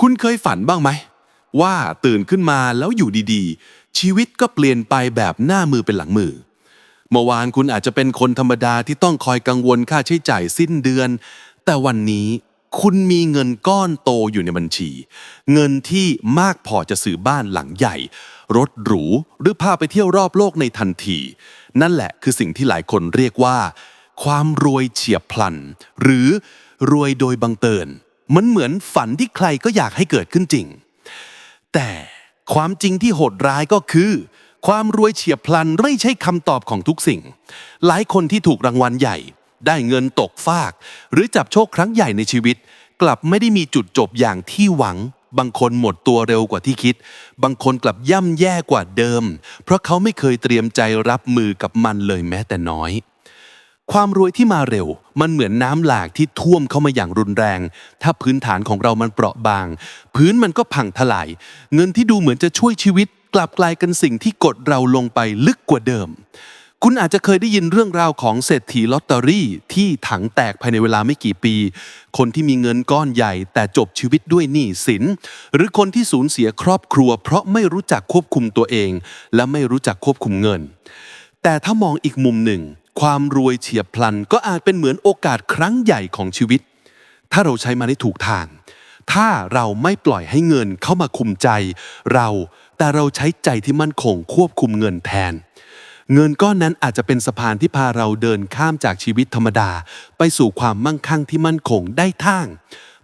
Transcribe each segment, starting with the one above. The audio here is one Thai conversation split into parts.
คุณเคยฝันบ้างไหม ว่าตื่นขึ้นมาแล้วอยู่ดีๆ ชีวิตก็เปลี่ยนไปแบบหน้ามือเป็นหลังมือ เมื่อวานคุณอาจจะเป็นคนธรรมดาที่ต้องคอยกังวลค่าใช้จ่ายสิ้นเดือน แต่วันนี้คุณมีเงินก้อนโตอยู่ในบัญชี เงินที่มากพอจะซื้อบ้านหลังใหญ่ รถหรูหรือพาไปเที่ยวรอบโลกในทันที นั่นแหละคือสิ่งที่หลายคนเรียกว่า ความรวยเฉียบพลัน หรือรวยโดยบังเอิญ มันเหมือนฝันที่ใครก็อยากให้เกิดขึ้นจริง แต่ความจริงที่โหดร้ายก็คือ ความรวยเฉียบพลันไม่ใช่คำตอบของทุกสิ่ง หลายคนที่ถูกรางวัลใหญ่ ได้เงินตกฟาก หรือจับโชคครั้งใหญ่ในชีวิต กลับไม่ได้มีจุดจบอย่างที่หวัง บางคนหมดตัวเร็วกว่าที่คิด บางคนกลับย่ำแย่กว่าเดิม เพราะเขาไม่เคยเตรียมใจรับมือกับมันเลยแม้แต่น้อย ความรวยที่มาเร็ว มันเหมือนน้ำหลากที่ท่วมเข้ามาอย่างรุนแรง ถ้าพื้นฐานของเรามันเปราะบาง พื้นมันก็พังทลาย เงินที่ดูเหมือนจะช่วยชีวิต กลับกลายเป็นสิ่งที่กดเราลงไปลึกกว่าเดิม คุณอาจจะเคยได้ยินเรื่องราวของเศรษฐีลอตเตอรี่ ที่ถังแตกภายในเวลาไม่กี่ปี คนที่มีเงินก้อนใหญ่ แต่จบชีวิตด้วยหนี้สิน หรือคนที่สูญเสียครอบครัว เพราะไม่รู้จักควบคุมตัวเอง และไม่รู้จักควบคุมเงิน แต่ถ้ามองอีกมุมหนึ่ง ความรวยเฉียบพลันก็อาจเป็นเหมือนโอกาสครั้งใหญ่ของชีวิต ถ้าเราใช้มาได้ถูกทาง ถ้าเราไม่ปล่อยให้เงินเข้ามาคุมใจ เราแต่เราใช้ใจที่มั่นคงควบคุมเงินแทน เงินก้อนนั้นอาจจะเป็นสะพานที่พาเราเดินข้ามจากชีวิตธรรมดา ไปสู่ความมั่งคั่งที่มั่นคงได้ทาง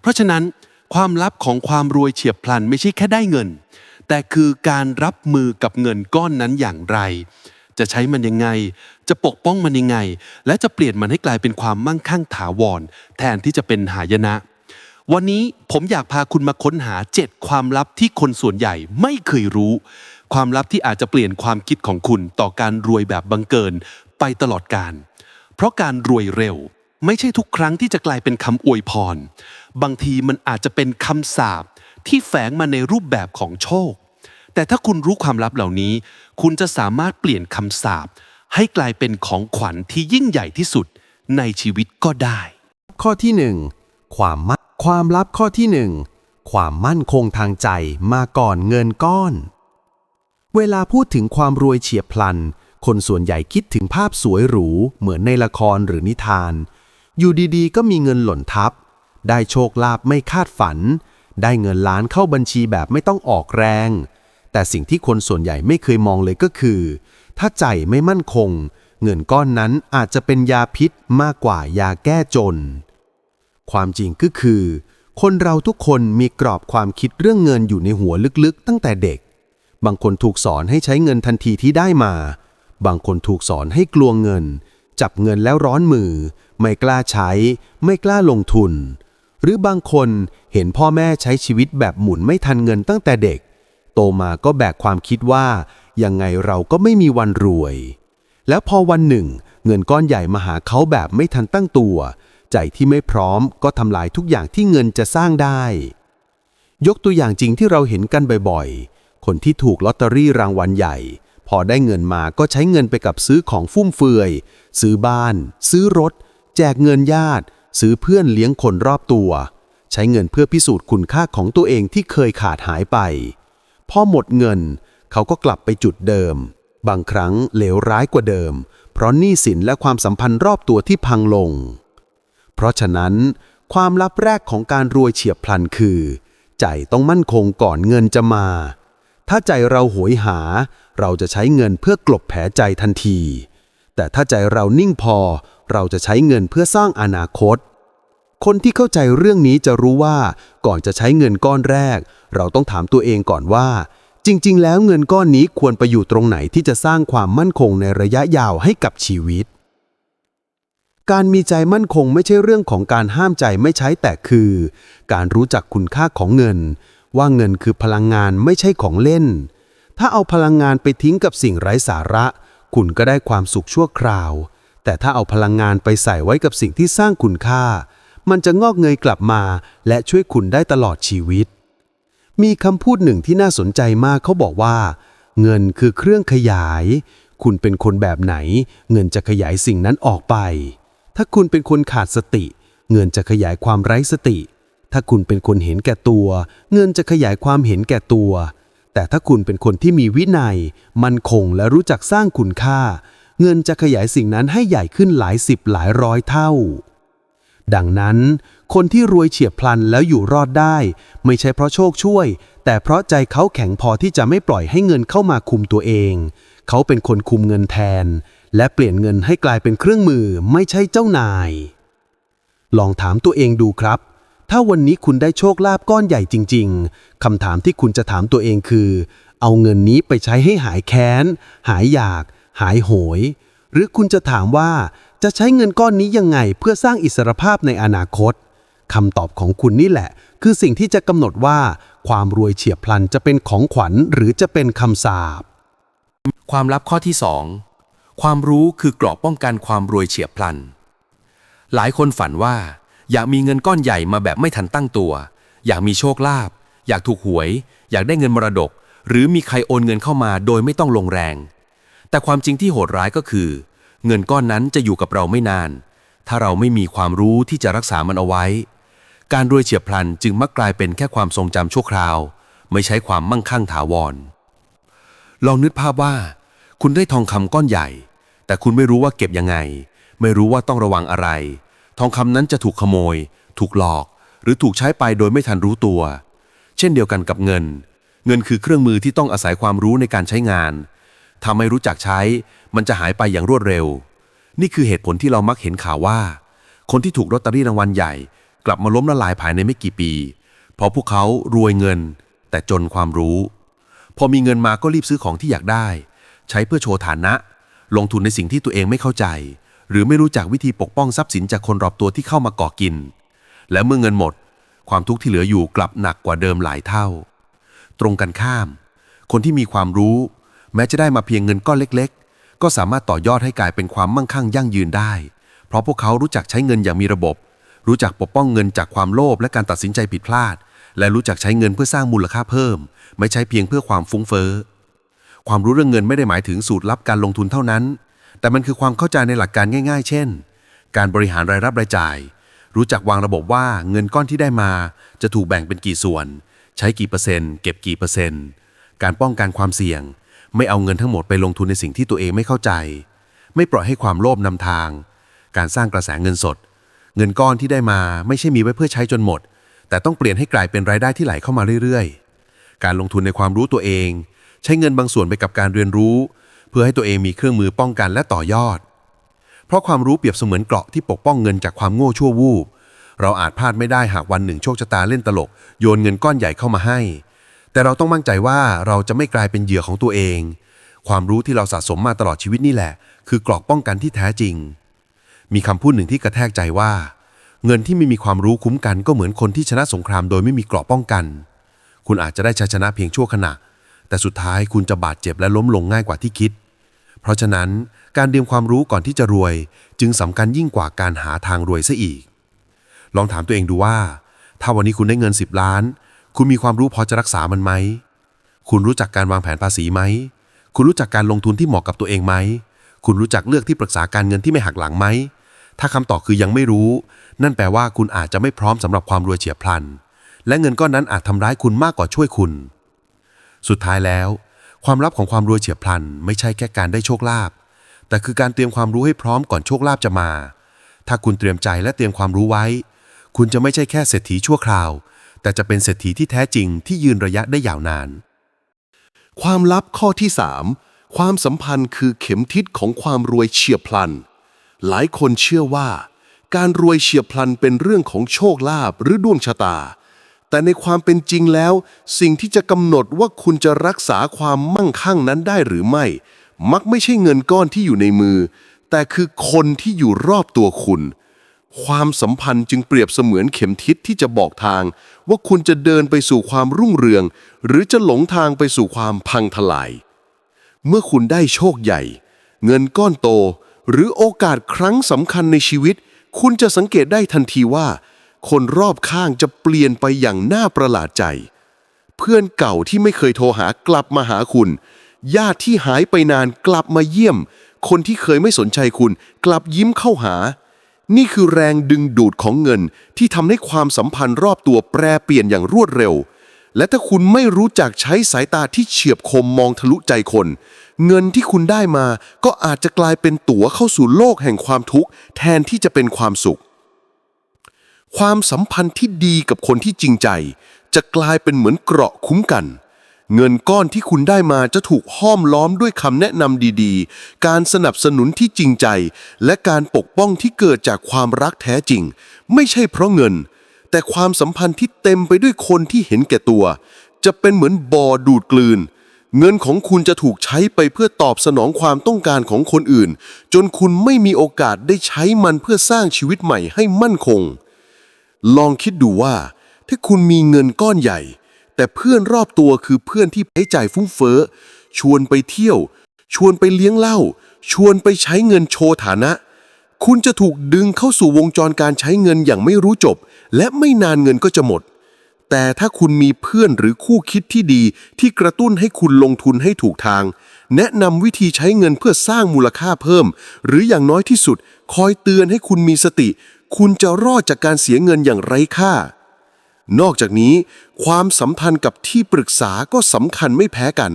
เพราะฉะนั้นความลับของความรวยเฉียบพลันไม่ใช่แค่ได้เงิน แต่คือการรับมือกับเงินก้อนนั้นอย่างไร จะใช้มันยังไง จะปกป้องมันยังไง และจะเปลี่ยนมันให้กลายเป็นความมั่งคั่งถาวร แทนที่จะเป็นหายนะ วันนี้ผมอยากพาคุณมาค้นหา 7 ความลับที่คนส่วนใหญ่ไม่เคยรู้ ความลับที่อาจจะเปลี่ยนความคิดของคุณต่อการรวยแบบบังเกินไปตลอดการ เพราะการรวยเร็ว ไม่ใช่ทุกครั้งที่จะกลายเป็นคำอวยพร บางทีมันอาจจะเป็นคำสาปที่แฝงมาในรูปแบบของโชค แต่ถ้าคุณรู้ความลับเหล่านี้ คุณจะสามารถเปลี่ยนคำสาป ให้กลายเป็นของขวัญที่ยิ่งใหญ่ที่สุดในชีวิตก็ได้ ข้อที่หนึ่งความมั่นความลับข้อที่หนึ่งความมั่นคงทางใจมาก่อนเงินก้อน เวลาพูดถึงความรวยเฉียบพลัน คนส่วนใหญ่คิดถึงภาพสวยหรู เหมือนในละครหรือนิทาน อยู่ดีๆ ก็มีเงินหล่นทับ ได้โชคลาภไม่คาดฝัน ได้เงินล้านเข้าบัญชีแบบไม่ต้องออกแรง แต่สิ่งที่คนส่วนใหญ่ไม่เคยมองเลยก็คือ ถ้าใจไม่มั่นคง เงินก้อนนั้นอาจจะเป็นยาพิษมากกว่ายาแก้จน ความจริงก็คือ คนเราทุกคนมีกรอบความคิดเรื่องเงินอยู่ในหัวลึกๆ ตั้งแต่เด็ก บางคนถูกสอนให้ใช้เงินทันทีที่ได้มา บางคนถูกสอนให้กลัวเงิน จับเงินแล้วร้อนมือ ไม่กล้าใช้ ไม่กล้าลงทุน หรือบางคนเห็นพ่อแม่ใช้ชีวิตแบบหมุนไม่ทันเงินตั้งแต่เด็ก โตมาก็แบกความคิดว่า ยังไงเราก็ไม่มีวันรวย แล้วพอวันหนึ่ง เงินก้อนใหญ่มาหาเขาแบบไม่ทันตั้งตัว ใจที่ไม่พร้อมก็ทำลายทุกอย่างที่เงินจะสร้างได้ ยกตัวอย่างจริงที่เราเห็นกันบ่อยๆ คนที่ถูกลอตเตอรี่รางวัลใหญ่ พอได้เงินมาก็ใช้เงินไปกับซื้อของฟุ่มเฟือย ซื้อบ้าน ซื้อรถ แจกเงินญาติ ซื้อเพื่อนเลี้ยงคนรอบตัว ใช้เงินเพื่อพิสูจน์คุณค่าของตัวเองที่เคยขาดหายไปพอหมดเงิน เขาก็กลับไปจุดเดิม บางครั้งเลวร้ายกว่าเดิม เพราะหนี้สินและความสัมพันธ์รอบตัวที่พังลง เพราะฉะนั้น ความลับแรกของการรวยเฉียบพลันคือ ใจต้องมั่นคงก่อนเงินจะมา ถ้าใจเราโหยหา เราจะใช้เงินเพื่อกลบแผลใจทันที แต่ถ้าใจเรานิ่งพอ เราจะใช้เงินเพื่อสร้างอนาคตคนที่เข้าใจเรื่องนี้จะรู้ว่าก่อนจะใช้เงินก้อนแรก เราต้องถามตัวเองก่อนว่า จริง ๆ แล้วเงินก้อนนี้ควรไปอยู่ตรงไหนที่จะสร้างความมั่นคงในระยะยาวให้กับชีวิต การมีใจมั่นคงไม่ใช่เรื่องของการห้ามใจไม่ใช้แต่คือ การรู้จักคุณค่าของเงิน ว่าเงินคือพลังงานไม่ใช่ของเล่น ถ้าเอาพลังงานไปทิ้งกับสิ่งไร้สาระ คุณก็ได้ความสุขชั่วคราว แต่ถ้าเอาพลังงานไปใส่ไว้กับสิ่งที่สร้างคุณค่า มันจะงอกเงยกลับมา และช่วยคุณได้ตลอดชีวิต มีคำพูดหนึ่งที่น่าสนใจมากเขาบอกว่า เงินคือเครื่องขยาย คุณเป็นคนแบบไหน เงินจะขยายสิ่งนั้นออกไป ถ้าคุณเป็นคนขาดสติ เงินจะขยายความไร้สติ ถ้าคุณเป็นคนเห็นแก่ตัว เงินจะขยายความเห็นแก่ตัว แต่ถ้าคุณเป็นคนที่มีวินัย มั่นคงและรู้จักสร้างคุณค่า เงินจะขยายสิ่งนั้นให้ใหญ่ขึ้นหลายสิบหลายร้อยเท่า ดังนั้น คนที่รวยเฉียบพลันแล้วอยู่รอดได้ ไม่ใช่เพราะโชคช่วย แต่เพราะใจเขาแข็งพอที่จะไม่ปล่อยให้เงินเข้ามาคุมตัวเอง เขาเป็นคนคุมเงินแทน และเปลี่ยนเงินให้กลายเป็นเครื่องมือไม่ใช่เจ้านาย ลองถามตัวเองดูครับ ถ้าวันนี้คุณได้โชคลาภก้อนใหญ่จริง ๆคำถามที่คุณจะถามตัวเองคือ เอาเงินนี้ไปใช้ให้หายแค้น หายอยาก หายโหย หรือคุณจะถามว่าจะใช้เงินก้อนนี้ยังไงเพื่อสร้างอิสรภาพในอนาคต คำตอบของคุณนี่แหละ คือสิ่งที่จะกำหนดว่า ความรวยเฉียบพลันจะเป็นของขวัญหรือจะเป็นคำสาปความลับข้อที่ 2 ความรู้คือเกราะป้องกันความรวยเฉียบพลัน หลายคนฝันว่า อยากมีเงินก้อนใหญ่มาแบบไม่ทันตั้งตัว อยากมีโชคลาภอยากถูกหวย อยากได้เงินมรดก หรือมีใครโอนเงินเข้ามาโดยไม่ต้องลงแรง แต่ความจริงที่โหดร้ายก็คือ เงินก้อนนั้นจะอยู่กับเราไม่นาน ถ้าเราไม่มีความรู้ที่จะรักษามันเอาไว้ การรวยเฉียบพลันจึงมักกลายเป็นแค่ความทรงจำชั่วคราว ไม่ใช้ความมั่งคั่งถาวร ลองนึกภาพว่า คุณได้ทองคำก้อนใหญ่ แต่คุณไม่รู้ว่าเก็บยังไง ไม่รู้ว่าต้องระวังอะไร ทองคำนั้นจะถูกขโมย ถูกหลอก หรือถูกใช้ไปโดยไม่ทันรู้ตัว เช่นเดียวกันกับเงิน เงินคือเครื่องมือที่ต้องอาศัยความรู้ในการใช้งานถ้าไม่รู้จักใช้ มันจะหายไปอย่างรวดเร็ว นี่คือเหตุผลที่เรามักเห็นข่าวว่า คนที่ถูกลอตเตอรี่รางวัลใหญ่ กลับมาล้มละลายภายในไม่กี่ปี เพราะพวกเขารวยเงิน แต่จนความรู้ พอมีเงินมาก็รีบซื้อของที่อยากได้ ใช้เพื่อโชว์ฐานะ ลงทุนในสิ่งที่ตัวเองไม่เข้าใจ หรือไม่รู้จักวิธีปกป้องทรัพย์สินจากคนรอบตัวที่เข้ามาก่อกิน และเมื่อเงินหมด ความทุกข์ที่เหลืออยู่กลับหนักกว่าเดิมหลายเท่า ตรงกันข้าม คนที่มีความรู้ แม้จะได้มาเพียงเงินก้อนเล็ก ๆ ก็สามารถต่อยอดให้กลายเป็นความมั่งคั่งยั่งยืนได้ เพราะพวกเขารู้จักใช้เงินอย่างมีระบบ รู้จักปกป้องเงินจากความโลภและการตัดสินใจผิดพลาด และรู้จักใช้เงินเพื่อสร้างมูลค่าเพิ่ม ไม่ใช่เพียงเพื่อความฟุ้งเฟ้อความรู้เรื่องเงินไม่ได้หมายถึงสูตรลับการลงทุนเท่านั้น แต่มันคือความเข้าใจในหลักการง่าย ๆ เช่น การบริหารรายรับรายจ่าย รู้จักวางระบบว่าเงินก้อนที่ได้มา จะถูกแบ่งเป็นกี่ส่วน ใช้กี่เปอร์เซ็นต์ เก็บกี่เปอร์เซ็นต์ การป้องกันความเสี่ยง ไม่เอาเงินทั้งหมดไปลงทุนในสิ่งที่ตัวเองไม่เข้าใจ ไม่ปล่อยให้ความโลภนำทาง การสร้างกระแสเงินสด เงินก้อนที่ได้มาไม่ใช่มีไว้เพื่อใช้จนหมด แต่ต้องเปลี่ยนให้กลายเป็นรายได้ที่ไหลเข้ามาเรื่อยๆ การลงทุนในความรู้ตัวเอง ใช้เงินบางส่วนไปกับการเรียนรู้ เพื่อให้ตัวเองมีเครื่องมือป้องกันและต่อยอด เพราะความรู้เปรียบเสมือนเกราะที่ปกป้องเงินจากความโง่ชั่ววูบเราอาจพลาดไม่ได้หากวันหนึ่งโชคชะตาเล่นตลก โยนเงินก้อนใหญ่เข้ามาให้ แต่เราต้องมั่นใจว่าเราจะไม่กลายเป็นเหยื่อของตัวเอง ความรู้ที่เราสะสมมาตลอดชีวิตนี่แหละ คือเกราะป้องกันที่แท้จริง มีคำพูดหนึ่งที่กระแทกใจว่า เงินที่ไม่มีความรู้คุ้มกันก็เหมือนคนที่ชนะสงครามโดยไม่มีเกราะป้องกัน คุณอาจจะได้ชัยชนะเพียงชั่วขณะ แต่สุดท้ายคุณจะบาดเจ็บและล้มลงง่ายกว่าที่คิด เพราะฉะนั้นการเตรียมความรู้ก่อนที่จะรวย จึงสำคัญยิ่งกว่าการหาทางรวยซะอีก ลองถามตัวเองดูว่า ถ้าวันนี้คุณได้เงิน 10 ล้าน คุณมีความรู้พอจะรักษามันไหม คุณรู้จักการวางแผนภาษีไหม คุณรู้จักการลงทุนที่เหมาะกับตัวเองไหม คุณรู้จักเลือกที่ปรึกษาการเงินที่ไม่หักหลังไหม ถ้าคำตอบคือยังไม่รู้ นั่นแปลว่าคุณอาจจะไม่พร้อมสำหรับความรวยเฉียบพลัน และเงินก้อนนั้นอาจทำร้ายคุณมากกว่าช่วยคุณ สุดท้ายแล้ว ความลับของความรวยเฉียบพลัน ไม่ใช่แค่การได้โชคลาภแต่คือการเตรียมความรู้ให้พร้อมก่อนโชคลาภจะมา ถ้าคุณเตรียมใจและเตรียมความรู้ไว้ คุณจะไม่ใช่แค่เศรษฐีชั่วคราว แต่จะเป็นเศรษฐีที่แท้จริงที่ยืนระยะได้ยาวนาน ความลับข้อที่ 3 ความสัมพันธ์คือเข็มทิศของความรวยเฉียบพลัน หลายคนเชื่อว่า การรวยเฉียบพลันเป็นเรื่องของโชคลาภหรือดวงชะตา แต่ในความเป็นจริงแล้ว สิ่งที่จะกำหนดว่าคุณจะรักษาความมั่งคั่งนั้นได้หรือไม่ มักไม่ใช่เงินก้อนที่อยู่ในมือ แต่คือคนที่อยู่รอบตัวคุณ ความสัมพันธ์จึงเปรียบเสมือนเข็มทิศที่จะบอกทาง ว่าคุณจะเดินไปสู่ความรุ่งเรือง หรือจะหลงทางไปสู่ความพังทลาย เมื่อคุณได้โชคใหญ่ เงินก้อนโต หรือโอกาสครั้งสำคัญในชีวิต คุณจะสังเกตได้ทันทีว่า คนรอบข้างจะเปลี่ยนไปอย่างน่าประหลาดใจ เพื่อนเก่าที่ไม่เคยโทรหากลับมาหาคุณ ญาติที่หายไปนานกลับมาเยี่ยม คนที่เคยไม่สนใจคุณ กลับยิ้มเข้าหา นี่คือแรงดึงดูดของเงินที่ทำให้ความสัมพันธ์รอบตัวแปรเปลี่ยนอย่างรวดเร็วและถ้าคุณไม่รู้จักใช้สายตาที่เฉียบคมมองทะลุใจคน เงินที่คุณได้มาก็อาจจะกลายเป็นตั๋วเข้าสู่โลกแห่งความทุกข์ แทนที่จะเป็นความสุข ความสัมพันธ์ที่ดีกับคนที่จริงใจ จะกลายเป็นเหมือนเกราะคุ้มกัน เงินก้อนที่คุณได้มาจะถูกห้อมล้อมด้วยคำแนะนำดีๆ การสนับสนุนที่จริงใจ และการปกป้องที่เกิดจากความรักแท้จริง ไม่ใช่เพราะเงิน แต่ความสัมพันธ์ที่เต็มไปด้วยคนที่เห็นแก่ตัว จะเป็นเหมือนบ่อดูดกลืน เงินของคุณจะถูกใช้ไปเพื่อตอบสนองความต้องการของคนอื่น จนคุณไม่มีโอกาสได้ใช้มันเพื่อสร้างชีวิตใหม่ให้มั่นคง ลองคิดดูว่า ถ้าคุณมีเงินก้อนใหญ่ แต่เพื่อนรอบตัวคือเพื่อนที่ใช้จ่ายฟุ้งเฟ้อ ชวนไปเที่ยว ชวนไปเลี้ยงเหล้าชวนไปใช้เงินโชว์ฐานะ คุณจะถูกดึงเข้าสู่วงจรการใช้เงินอย่างไม่รู้จบ และไม่นานเงินก็จะหมด แต่ถ้าคุณมีเพื่อนหรือคู่คิดที่ดี ที่กระตุ้นให้คุณลงทุนให้ถูกทาง แนะนำวิธีใช้เงินเพื่อสร้างมูลค่าเพิ่ม หรืออย่างน้อยที่สุด คอยเตือนให้คุณมีสติ คุณจะรอดจากการเสียเงินอย่างไร้ค่า นอกจากนี้ ความสัมพันธ์กับที่ปรึกษาก็สำคัญไม่แพ้กัน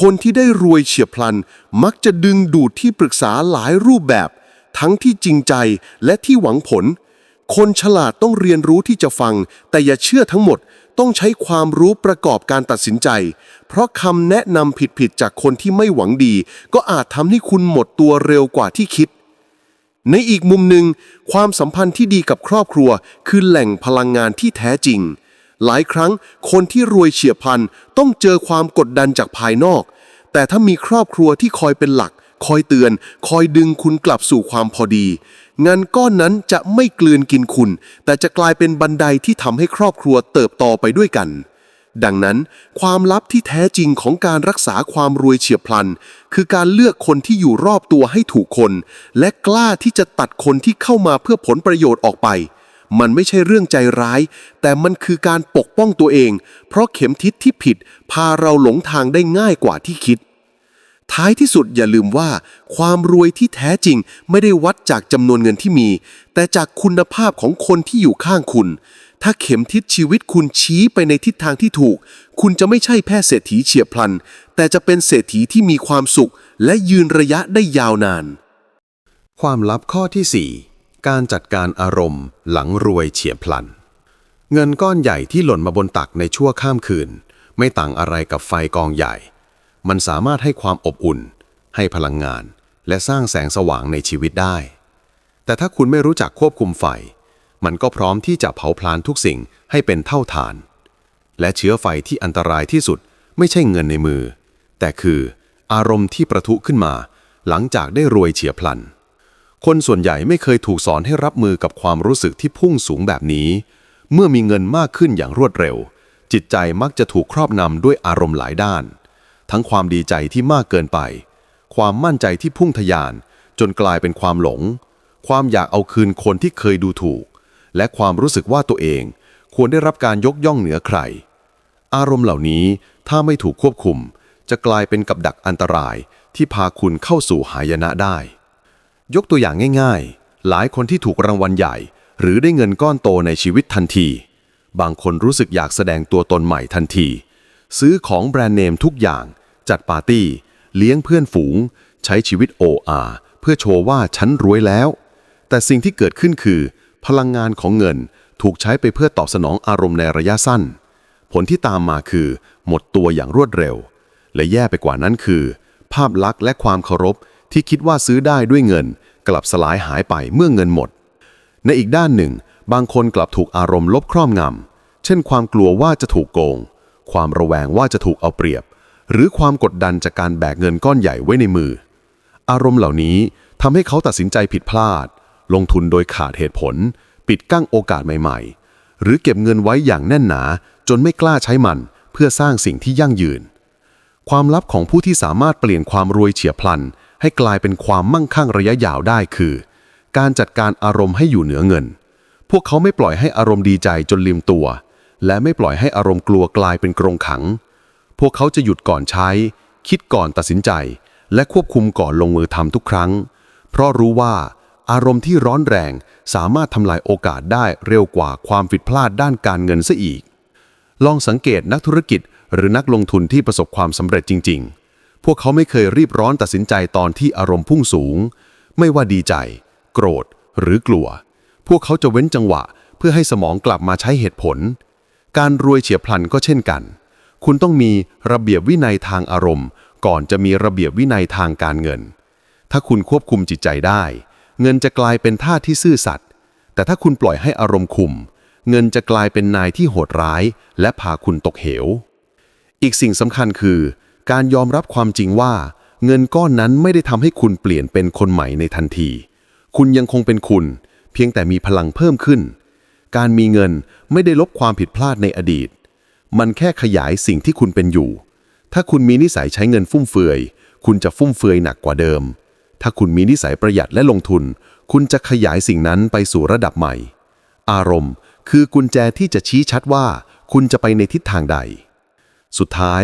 คนที่ได้รวยเฉียบพลัน มักจะดึงดูดที่ปรึกษาหลายรูปแบบ ทั้งที่จริงใจและที่หวังผล คนฉลาดต้องเรียนรู้ที่จะฟัง แต่อย่าเชื่อทั้งหมด ต้องใช้ความรู้ประกอบการตัดสินใจ เพราะคำแนะนำผิดๆจากคนที่ไม่หวังดี ก็อาจทำให้คุณหมดตัวเร็วกว่าที่คิด ในอีกมุมหนึ่ง ความสัมพันธ์ที่ดีกับครอบครัว คือแหล่งพลังงานที่แท้จริง หลายครั้งคนที่รวยเฉียบพลันต้องเจอความกดดันจากภายนอก แต่ถ้ามีครอบครัวที่คอยเป็นหลัก คอยเตือน คอยดึงคุณกลับสู่ความพอดีเงินก้อนนั้นจะไม่กลืนกินคุณ แต่จะกลายเป็นบันไดที่ทำให้ครอบครัวเติบโตไปด้วยกัน ดังนั้น ความลับที่แท้จริงของการรักษาความรวยเฉียบพลัน คือการเลือกคนที่อยู่รอบตัวให้ถูกคน และกล้าที่จะตัดคนที่เข้ามาเพื่อผลประโยชน์ออกไป มันไม่ใช่เรื่องใจร้าย แต่มันคือการปกป้องตัวเอง เพราะเข็มทิศที่ผิด พาเราหลงทางได้ง่ายกว่าที่คิด ท้ายที่สุดอย่าลืมว่า ความรวยที่แท้จริงไม่ได้วัดจากจำนวนเงินที่มี แต่จากคุณภาพของคนที่อยู่ข้างคุณ ถ้าเข็มทิศชีวิตคุณชี้ไปในทิศทางที่ถูก คุณจะไม่ใช่แค่เศรษฐีเฉียบพลัน แต่จะเป็นเศรษฐีที่มีความสุข และยืนระยะได้ยาวนาน ความลับข้อที่ 4 การจัดการอารมณ์ หลังรวยเฉียบพลัน เงินก้อนใหญ่ที่หล่นมาบนตักในชั่วข้ามคืน ไม่ต่างอะไรกับไฟกองใหญ่ มันสามารถให้ความอบอุ่น ให้พลังงาน และสร้างแสงสว่างในชีวิตได้ แต่ถ้าคุณไม่รู้จักควบคุมไฟ มันก็พร้อมที่จะเผาพลานทุกสิ่งให้เป็นเท่าฐาน และเชื้อไฟที่อันตรายที่สุดไม่ใช่เงินในมือ แต่คืออารมณ์ที่ประทุขึ้นมา หลังจากได้รวยเฉียบพลัน คนส่วนใหญ่ไม่เคยถูกสอนให้รับมือกับความรู้สึกที่พุ่งสูงแบบนี้ เมื่อมีเงินมากขึ้นอย่างรวดเร็ว จิตใจมักจะถูกครอบงำด้วยอารมณ์หลายด้าน ทั้งความดีใจที่มากเกินไป ความมั่นใจที่พุ่งทะยาน จนกลายเป็นความหลง ความอยากเอาคืนคนที่เคยดูถูก และความรู้สึกว่าตัวเองควรได้รับการยกย่องเหนือใคร อารมณ์เหล่านี้ถ้าไม่ถูกควบคุม จะกลายเป็นกับดักอันตรายที่พาคุณเข้าสู่หายนะได้ ยกตัวอย่างง่ายๆ หลายคนที่ถูกรางวัลใหญ่ หรือได้เงินก้อนโตในชีวิตทันที บางคนรู้สึกอยากแสดงตัวตนใหม่ทันที ซื้อของแบรนด์เนมทุกอย่าง จัดปาร์ตี้ เลี้ยงเพื่อนฝูง ใช้ชีวิตโออาเพื่อโชว์ว่าฉันรวยแล้ว แต่สิ่งที่เกิดขึ้นคือ พลังงานของเงินถูกใช้ไปเพื่อตอบสนองอารมณ์ในระยะสั้น ผลที่ตามมาคือ หมดตัวอย่างรวดเร็ว และแย่ไปกว่านั้นคือ ภาพลักษณ์และความเคารพที่คิดว่าซื้อได้ด้วยเงิน กลับสลายหายไปเมื่อเงินหมด ในอีกด้านหนึ่ง บางคนกลับถูกอารมณ์ลบครอบงำเช่นความกลัวว่าจะถูกโกง ความระแวงว่าจะถูกเอาเปรียบ หรือความกดดันจากการแบกเงินก้อนใหญ่ไว้ในมือ อารมณ์เหล่านี้ทำให้เขาตัดสินใจผิดพลาด ลงทุนโดยขาดเหตุผล ปิดกั้งโอกาสใหม่ ๆ หรือเก็บเงินไว้อย่างแน่นหนา จนไม่กล้าใช้มัน เพื่อสร้างสิ่งที่ยั่งยืน ความลับของผู้ที่สามารถเปลี่ยนความรวยเฉียบพลัน ให้กลายเป็นความมั่งคั่งระยะยาวได้คือ การจัดการอารมณ์ให้อยู่เหนือเงิน พวกเขาไม่ปล่อยให้อารมณ์ดีใจจนลืมตัว และไม่ปล่อยให้อารมณ์กลัวกลายเป็นกรงขัง พวกเขาจะหยุดก่อนใช้ คิดก่อนตัดสินใจ และควบคุมก่อนลงมือทำทุกครั้ง เพราะรู้ว่า อารมณ์ที่ร้อนแรงสามารถทำลายโอกาสได้เร็วกว่าความผิดพลาดด้านการเงินซะอีก ลองสังเกตนักธุรกิจหรือนักลงทุนที่ประสบความสำเร็จจริง ๆ พวกเขาไม่เคยรีบร้อนตัดสินใจตอนที่อารมณ์พุ่งสูง ไม่ว่าดีใจ โกรธ หรือกลัว พวกเขาจะเว้นจังหวะเพื่อให้สมองกลับมาใช้เหตุผล การรวยเฉียบพลันก็เช่นกัน คุณต้องมีระเบียบวินัยทางอารมณ์ ก่อนจะมีระเบียบวินัยทางการเงิน ถ้าคุณควบคุมจิตใจได้ เงินจะกลายเป็นท่าที่ซื่อสัตย์แต่ถ้าคุณปล่อยให้อารมณ์คุม เงินจะกลายเป็นนายที่โหดร้าย และพาคุณตกเหว อีกสิ่งสำคัญคือ การยอมรับความจริงว่า เงินก้อนนั้นไม่ได้ทำให้คุณเปลี่ยนเป็นคนใหม่ในทันที คุณยังคงเป็นคุณ เพียงแต่มีพลังเพิ่มขึ้น การมีเงินไม่ได้ลบความผิดพลาดในอดีต มันแค่ขยายสิ่งที่คุณเป็นอยู่ ถ้าคุณมีนิสัยใช้เงินฟุ่มเฟือย คุณจะฟุ่มเฟือยหนักกว่าเดิม ถ้าคุณมีนิสัยประหยัดและลงทุน คุณจะขยายสิ่งนั้นไปสู่ระดับใหม่ อารมณ์คือกุญแจที่จะชี้ชัดว่า คุณจะไปในทิศทางใด สุดท้าย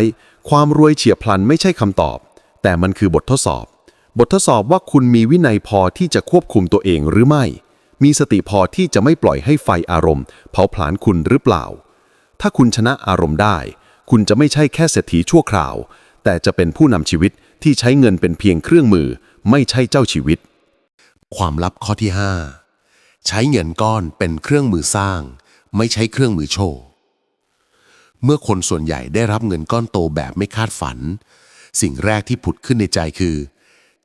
ความรวยเฉียบพลันไม่ใช่คำตอบ แต่มันคือบททดสอบ บททดสอบว่าคุณมีวินัยพอที่จะควบคุมตัวเองหรือไม่ มีสติพอที่จะไม่ปล่อยให้ไฟอารมณ์ เผาผลาญคุณหรือเปล่า ถ้าคุณชนะอารมณ์ได้ คุณจะไม่ใช่แค่เศรษฐีชั่วคราว แต่จะเป็นผู้นำชีวิตที่ใช้เงินเป็นเพียงเครื่องมือ ไม่ใช่เจ้าชีวิต ความลับข้อที่ 5 ใช้เงินก้อนเป็นเครื่องมือสร้าง ไม่ใช้เครื่องมือโชว์ เมื่อคนส่วนใหญ่ได้รับเงินก้อนโตแบบไม่คาดฝัน สิ่งแรกที่ผุดขึ้นในใจคือ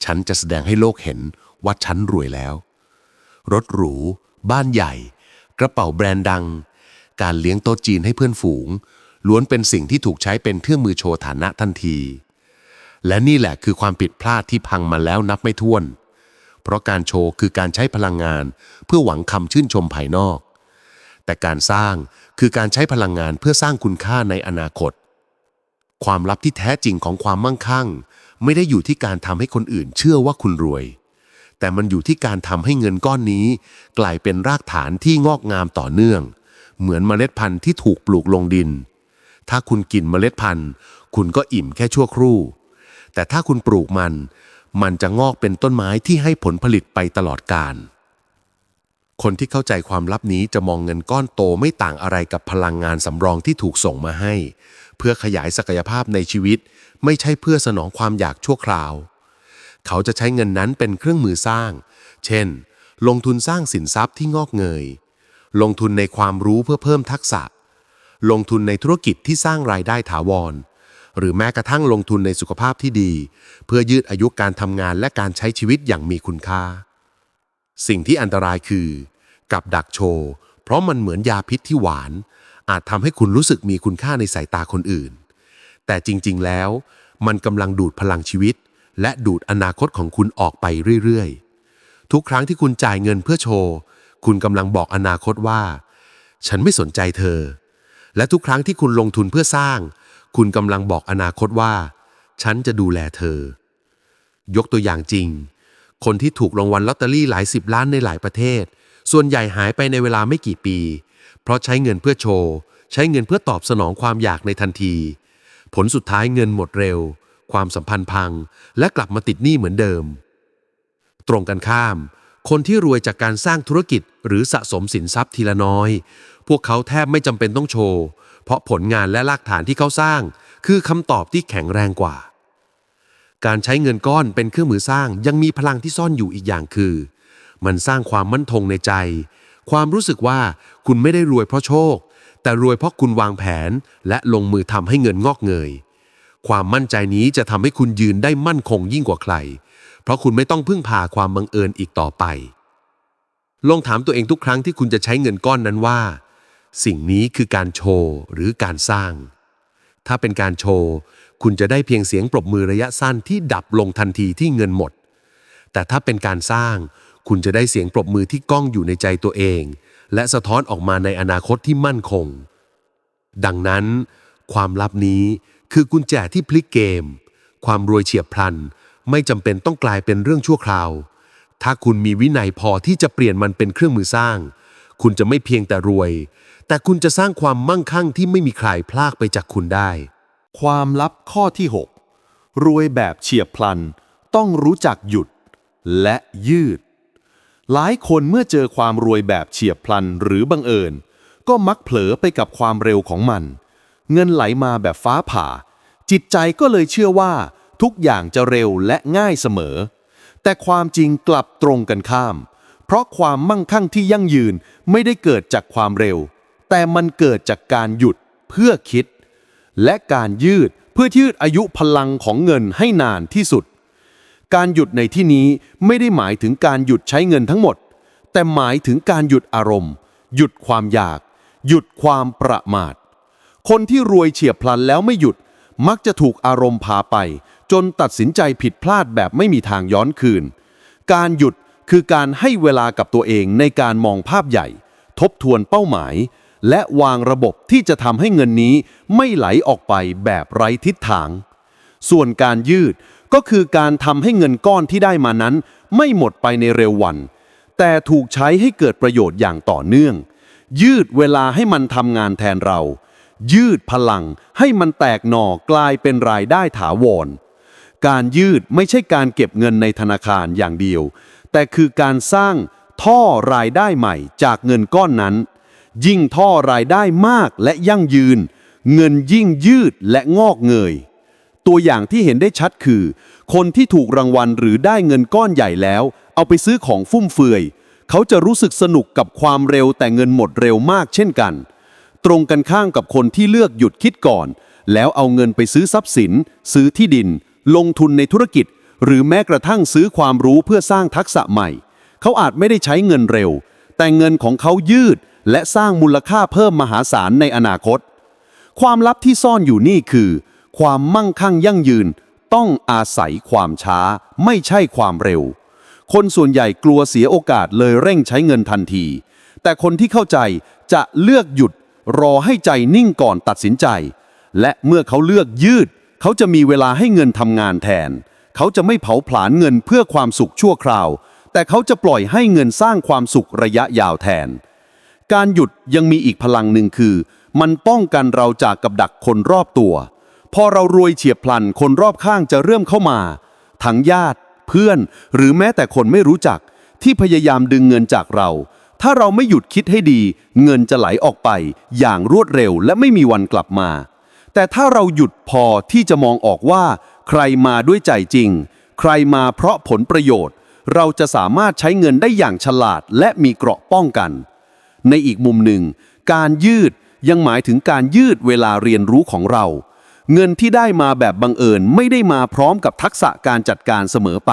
ฉันจะแสดงให้โลกเห็นว่าฉันรวยแล้ว รถหรู บ้านใหญ่ กระเป๋าแบรนด์ดัง การเลี้ยงโต๊ะจีนให้เพื่อนฝูง ล้วนเป็นสิ่งที่ถูกใช้เป็นเครื่องมือโชว์ฐานะทันที และนี่แหละคือความผิดพลาดที่พังมาแล้วนับไม่ถ้วน เพราะการโชว์คือการใช้พลังงาน เพื่อหวังคำชื่นชมภายนอก แต่การสร้างคือการใช้พลังงานเพื่อสร้างคุณค่าในอนาคต ความลับที่แท้จริงของความมั่งคั่ง ไม่ได้อยู่ที่การทำให้คนอื่นเชื่อว่าคุณรวยแต่มันอยู่ที่การทำให้เงินก้อนนี้ กลายเป็นรากฐานที่งอกงามต่อเนื่อง เหมือนเมล็ดพันธุ์ที่ถูกปลูกลงดิน ถ้าคุณกินเมล็ดพันธุ์ คุณก็อิ่มแค่ชั่วครู่ แต่ถ้าคุณปลูกมัน มันจะงอกเป็นต้นไม้ที่ให้ผลผลิตไปตลอดกาลคนที่เข้าใจความลับนี้จะมองเงินก้อนโตไม่ต่างอะไรกับพลังงานสำรองที่ถูกส่งมาให้ เพื่อขยายศักยภาพในชีวิต ไม่ใช่เพื่อสนองความอยากชั่วคราว เขาจะใช้เงินนั้นเป็นเครื่องมือสร้าง เช่น ลงทุนสร้างสินทรัพย์ที่งอกเงย ลงทุนในความรู้เพื่อเพิ่มทักษะ ลงทุนในธุรกิจที่สร้างรายได้ถาวร หรือแม้กระทั่งลงทุนในสุขภาพที่ดี เพื่อยืดอายุการทำงานและการใช้ชีวิตอย่างมีคุณค่า สิ่งที่อันตรายคือ กับดักโชว์ เพราะมันเหมือนยาพิษที่หวาน อาจทำให้คุณรู้สึกมีคุณค่าในสายตาคนอื่น แต่จริง ๆ แล้ว มันกำลังดูดพลังชีวิต และดูดอนาคตของคุณออกไปเรื่อยๆทุกครั้งที่คุณจ่ายเงินเพื่อโชว์ คุณกำลังบอกอนาคตว่า ฉันไม่สนใจเธอ และทุกครั้งที่คุณลงทุนเพื่อสร้าง คุณกำลังบอกอนาคตว่า ฉันจะดูแลเธอ ยกตัวอย่างจริง คนที่ถูกรางวัลลอตเตอรี่หลายสิบล้านในหลายประเทศ ส่วนใหญ่หายไปในเวลาไม่กี่ปี เพราะใช้เงินเพื่อโชว์ ใช้เงินเพื่อตอบสนองความอยากในทันที ผลสุดท้ายเงินหมดเร็ว ความสัมพันธ์พัง และกลับมาติดหนี้เหมือนเดิม ตรงกันข้าม คนที่รวยจากการสร้างธุรกิจหรือสะสมสินทรัพย์ทีละน้อย พวกเขาแทบไม่จำเป็นต้องโชว์ เพราะผลงานและรากฐานที่เขาสร้าง คือคำตอบที่แข็งแรงกว่า การใช้เงินก้อนเป็นเครื่องมือสร้างยังมีพลังที่ซ่อนอยู่อีกอย่างคือ มันสร้างความมั่นคงในใจ ความรู้สึกว่าคุณไม่ได้รวยเพราะโชค แต่รวยเพราะคุณวางแผน และลงมือทำให้เงินงอกเงย ความมั่นใจนี้จะทำให้คุณยืนได้มั่นคงยิ่งกว่าใคร เพราะคุณไม่ต้องพึ่งพาความบังเอิญอีกต่อไป ลองถามตัวเองทุกครั้งที่คุณจะใช้เงินก้อนนั้นว่า สิ่งนี้คือการโชว์หรือการสร้าง ถ้าเป็นการโชว์ คุณจะได้เพียงเสียงปรบมือระยะสั้นที่ดับลงทันทีที่เงินหมด แต่ถ้าเป็นการสร้าง คุณจะได้เสียงปรบมือที่ก้องอยู่ในใจตัวเอง และสะท้อนออกมาในอนาคตที่มั่นคง ดังนั้น ความลับนี้คือกุญแจที่พลิกเกม ความรวยเฉียบพลัน ไม่จำเป็นต้องกลายเป็นเรื่องชั่วคราว ถ้าคุณมีวินัยพอที่จะเปลี่ยนมันเป็นเครื่องมือสร้าง คุณจะไม่เพียงแต่รวย แต่คุณจะสร้างความมั่งคั่งที่ไม่มีใครพลากไปจากคุณได้ ความลับข้อที่ 6 รวยแบบเฉียบพลัน ต้องรู้จักหยุดและยืด หลายคนเมื่อเจอความรวยแบบเฉียบพลันหรือบังเอิญ ก็มักเผลอไปกับความเร็วของมัน เงินไหลมาแบบฟ้าผ่า จิตใจก็เลยเชื่อว่า ทุกอย่างจะเร็วและง่ายเสมอ แต่ความจริงกลับตรงกันข้าม เพราะความมั่งคั่งที่ยั่งยืนไม่ได้เกิดจากความเร็ว แต่มันเกิดจากการหยุดเพื่อคิด และการยืดเพื่อยืดอายุพลังของเงินให้นานที่สุด การหยุดในที่นี้ไม่ได้หมายถึงการหยุดใช้เงินทั้งหมด แต่หมายถึงการหยุดอารมณ์ หยุดความอยาก หยุดความประมาท คนที่รวยเฉียบพลันแล้วไม่หยุดมักจะถูกอารมณ์พาไปจนตัดสินใจผิดพลาดแบบไม่มีทางย้อนคืน การหยุดคือการให้เวลากับตัวเองในการมองภาพใหญ่ ทบทวนเป้าหมาย และวางระบบที่จะทำให้เงินนี้ไม่ไหลออกไปแบบไร้ทิศทาง ส่วนการยืดก็คือการทำให้เงินก้อนที่ได้มานั้น ไม่หมดไปในเร็ววัน แต่ถูกใช้ให้เกิดประโยชน์อย่างต่อเนื่อง ยืดเวลาให้มันทำงานแทนเรา ยืดพลังให้มันแตกหน่อกลายเป็นรายได้ถาวร การยืดไม่ใช่การเก็บเงินในธนาคารอย่างเดียว แต่คือการสร้างท่อรายได้ใหม่จากเงินก้อนนั้น ยิ่งท่อรายได้มากและยั่งยืน เงินยิ่งยืดและงอกเงย ตัวอย่างที่เห็นได้ชัดคือ คนที่ถูกรางวัลหรือได้เงินก้อนใหญ่แล้ว เอาไปซื้อของฟุ่มเฟือย เขาจะรู้สึกสนุกกับความเร็วแต่เงินหมดเร็วมากเช่นกัน ตรงกันข้ามกับคนที่เลือกหยุดคิดก่อน แล้วเอาเงินไปซื้อทรัพย์สิน ซื้อที่ดิน ลงทุนในธุรกิจ หรือแม้กระทั่งซื้อความรู้เพื่อสร้างทักษะใหม่ เขาอาจไม่ได้ใช้เงินเร็ว แต่เงินของเขายืด และสร้างมูลค่าเพิ่มมหาศาลในอนาคต ความลับที่ซ่อนอยู่นี่คือ ความมั่งคั่งยั่งยืน ต้องอาศัยความช้า ไม่ใช่ความเร็ว คนส่วนใหญ่กลัวเสียโอกาสเลยเร่งใช้เงินทันที แต่คนที่เข้าใจจะเลือกหยุดรอให้ใจนิ่งก่อนตัดสินใจ และเมื่อเขาเลือกยืด เขาจะมีเวลาให้เงินทำงานแทน เขาจะไม่เผาผลาญเงินเพื่อความสุขชั่วคราว แต่เขาจะปล่อยให้เงินสร้างความสุขระยะยาวแทน การหยุดยังมีอีกพลังหนึ่งคือ มันป้องกันเราจากกับดักคนรอบตัว พอเรารวยเฉียบพลันคนรอบข้างจะเริ่มเข้ามา ทั้งญาติ เพื่อน หรือแม้แต่คนไม่รู้จัก ที่พยายามดึงเงินจากเรา ถ้าเราไม่หยุดคิดให้ดี เงินจะไหลออกไป อย่างรวดเร็วและไม่มีวันกลับมา แต่ถ้าเราหยุดพอที่จะมองออกว่า ใครมาด้วยใจจริง ใครมาเพราะผลประโยชน์ เราจะสามารถใช้เงินได้อย่างฉลาดและมีเกราะป้องกัน ในอีกมุมหนึ่ง การยืดยังหมายถึงการยืดเวลาเรียนรู้ของเรา เงินที่ได้มาแบบบังเอิญไม่ได้มาพร้อมกับทักษะการจัดการเสมอไป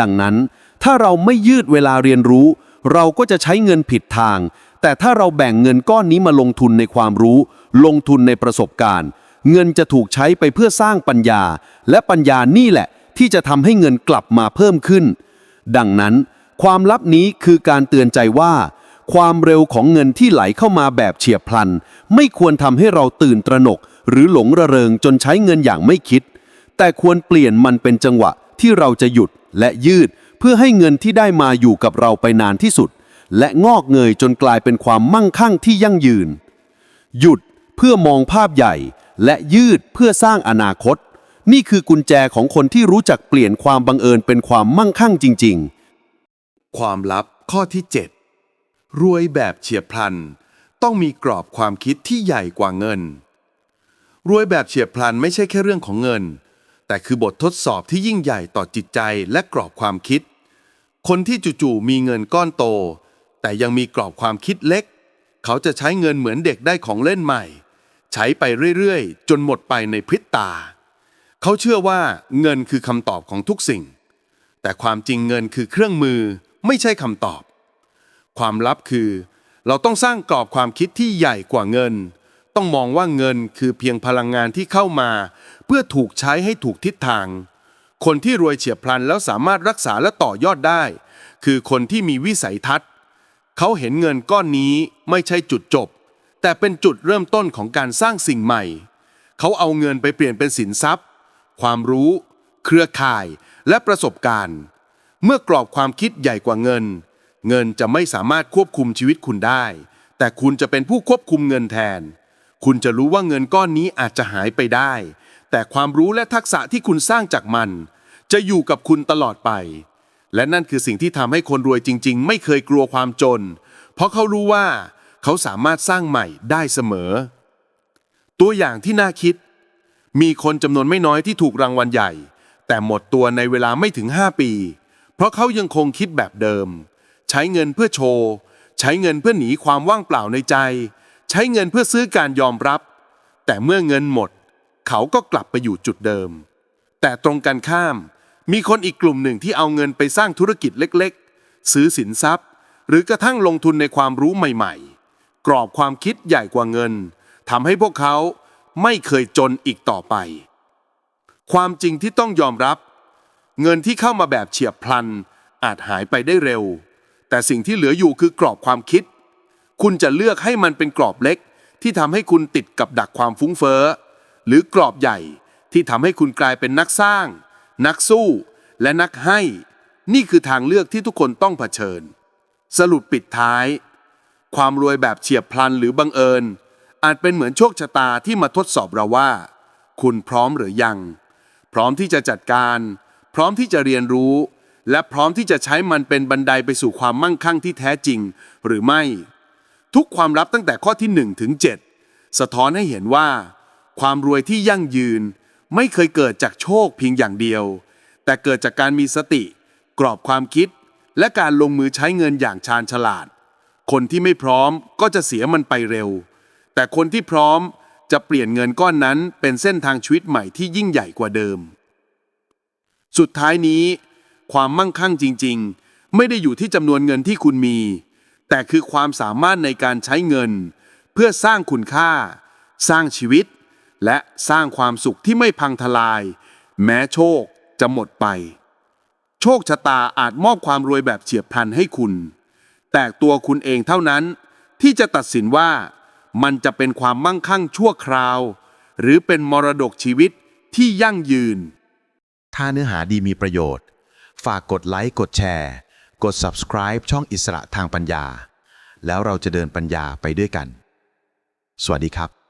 ดังนั้นถ้าเราไม่ยืดเวลาเรียนรู้ เราก็จะใช้เงินผิดทาง แต่ถ้าเราแบ่งเงินก้อนนี้มาลงทุนในความรู้ ลงทุนในประสบการณ์ เงินจะถูกใช้ไปเพื่อสร้างปัญญา และปัญญานี่แหละ ที่จะทำให้เงินกลับมาเพิ่มขึ้น ดังนั้น ความลับนี้คือการเตือนใจว่า ความเร็วของเงินที่ไหลเข้ามาแบบเฉียบพลัน ไม่ควรทำให้เราตื่นตระหนก หรือหลงระเริงจนใช้เงินอย่างไม่คิด แต่ควรเปลี่ยนมันเป็นจังหวะที่เราจะหยุดและยืด เพื่อให้เงินที่ได้มาอยู่กับเราไปนานที่สุด และงอกเงยจนกลายเป็นความมั่งคั่งที่ยั่งยืน หยุดเพื่อมองภาพใหญ่ และยืดเพื่อสร้างอนาคต นี่คือกุญแจของคนที่รู้จักเปลี่ยนความบังเอิญเป็นความมั่งคั่งจริง ๆ ความลับข้อที่ 7 รวยแบบเฉียบพลัน ต้องมีกรอบความคิดที่ใหญ่กว่าเงิน รวยแบบเฉียบพลันไม่ใช่แค่เรื่องของเงิน แต่คือบททดสอบที่ยิ่งใหญ่ต่อจิตใจและกรอบความคิด คนที่จู่ๆมีเงินก้อนโต แต่ยังมีกรอบความคิดเล็ก เขาจะใช้เงินเหมือนเด็กได้ของเล่นใหม่ ใช้ไปเรื่อยๆ จนหมดไปในพริบตา เขาเชื่อว่าเงินคือคำตอบของทุกสิ่ง แต่ความจริงเงินคือเครื่องมือไม่ใช่คำตอบ ความลับคือ เราต้องสร้างกรอบความคิดที่ใหญ่กว่าเงิน ต้องมองว่าเงินคือเพียงพลังงานที่เข้ามา เพื่อถูกใช้ให้ถูกทิศทาง คนที่รวยเฉียบพลันแล้วสามารถรักษาและต่อยอดได้ คือคนที่มีวิสัยทัศน์ เขาเห็นเงินก้อนนี้ไม่ใช่จุดจบ แต่เป็นจุดเริ่มต้นของการสร้างสิ่งใหม่ เขาเอาเงินไปเปลี่ยนเป็นสินทรัพย์ ความรู้ เครือข่าย และประสบการณ์ เมื่อกรอบความคิดใหญ่กว่าเงิน เงินจะไม่สามารถควบคุมชีวิตคุณได้ แต่คุณจะเป็นผู้ควบคุมเงินแทน คุณจะรู้ว่าเงินก้อนนี้อาจจะหายไปได้ แต่ความรู้และทักษะที่คุณสร้างจากมัน จะอยู่กับคุณตลอดไป และนั่นคือสิ่งที่ทำให้คนรวยจริง ๆ ไม่เคยกลัวความจน เพราะเขารู้ว่าเขาสามารถสร้างใหม่ได้เสมอ ตัวอย่างที่น่าคิด มีคนจำนวนไม่น้อยที่ถูกรางวัลใหญ่ แต่หมดตัวในเวลาไม่ถึง 5 ปี เพราะเขายังคงคิดแบบเดิม ใช้เงินเพื่อโชว์ ใช้เงินเพื่อหนีความว่างเปล่าในใจ ใช้เงินเพื่อซื้อการยอมรับ แต่เมื่อเงินหมด เขาก็กลับไปอยู่จุดเดิม แต่ตรงกันข้าม มีคนอีกกลุ่มหนึ่งที่เอาเงินไปสร้างธุรกิจเล็กๆ ซื้อสินทรัพย์ หรือกระทั่งลงทุนในความรู้ใหม่ๆ กรอบความคิดใหญ่กว่าเงินทำให้พวกเขาไม่เคยจนอีกต่อไป ความจริงที่ต้องยอมรับ เงินที่เข้ามาแบบเฉียบพลัน อาจหายไปได้เร็ว แต่สิ่งที่เหลืออยู่คือกรอบความคิด คุณจะเลือกให้มันเป็นกรอบเล็ก ที่ทำให้คุณติดกับดักความฟุ้งเฟ้อหรือกรอบใหญ่ที่ทำให้คุณกลายเป็นนักสร้าง นักสู้ และนักให้ นี่คือทางเลือกที่ทุกคนต้องเผชิญ สรุปปิดท้าย ความรวยแบบเฉียบพลันหรือบังเอิญ อาจเป็นเหมือนโชคชะตาที่มาทดสอบเราว่า คุณพร้อมหรือยัง พร้อมที่จะจัดการ พร้อมที่จะเรียนรู้ และพร้อมที่จะใช้มันเป็นบันไดไปสู่ความมั่งคั่งที่แท้จริง หรือไม่ ทุกความลับตั้งแต่ข้อที่1ถึง7สะท้อนให้เห็นว่า ความรวยที่ยั่งยืน ไม่เคยเกิดจากโชคเพียงอย่างเดียว แต่เกิดจากการมีสติ กรอบความคิด และการลงมือใช้เงินอย่างชาญฉลาด คนที่ไม่พร้อมก็จะเสียมันไปเร็ว แต่คนที่พร้อมจะเปลี่ยนเงินก้อนนั้นเป็นเส้นทางชีวิตใหม่ที่ยิ่งใหญ่กว่าเดิม สุดท้ายนี้ ความมั่งคั่งจริง ๆ ไม่ได้อยู่ที่จำนวนเงินที่คุณมี แต่คือความสามารถในการใช้เงิน เพื่อสร้างคุณค่า สร้างชีวิต และสร้างความสุขที่ไม่พังทลาย แม้โชคจะหมดไป โชคชะตาอาจมอบความรวยแบบเฉียบพลันให้คุณ แต่ตัวคุณเองเท่านั้น ที่จะตัดสินว่า มันจะเป็นความมั่งคั่งชั่วคราว หรือเป็นมรดกชีวิตที่ยั่งยืน ถ้าเนื้อหาดีมีประโยชน์ ฝากกดไลค์กดแชร์ กด subscribe ช่องอิสระทางปัญญา แล้วเราจะเดินปัญญาไปด้วยกัน สวัสดีครับ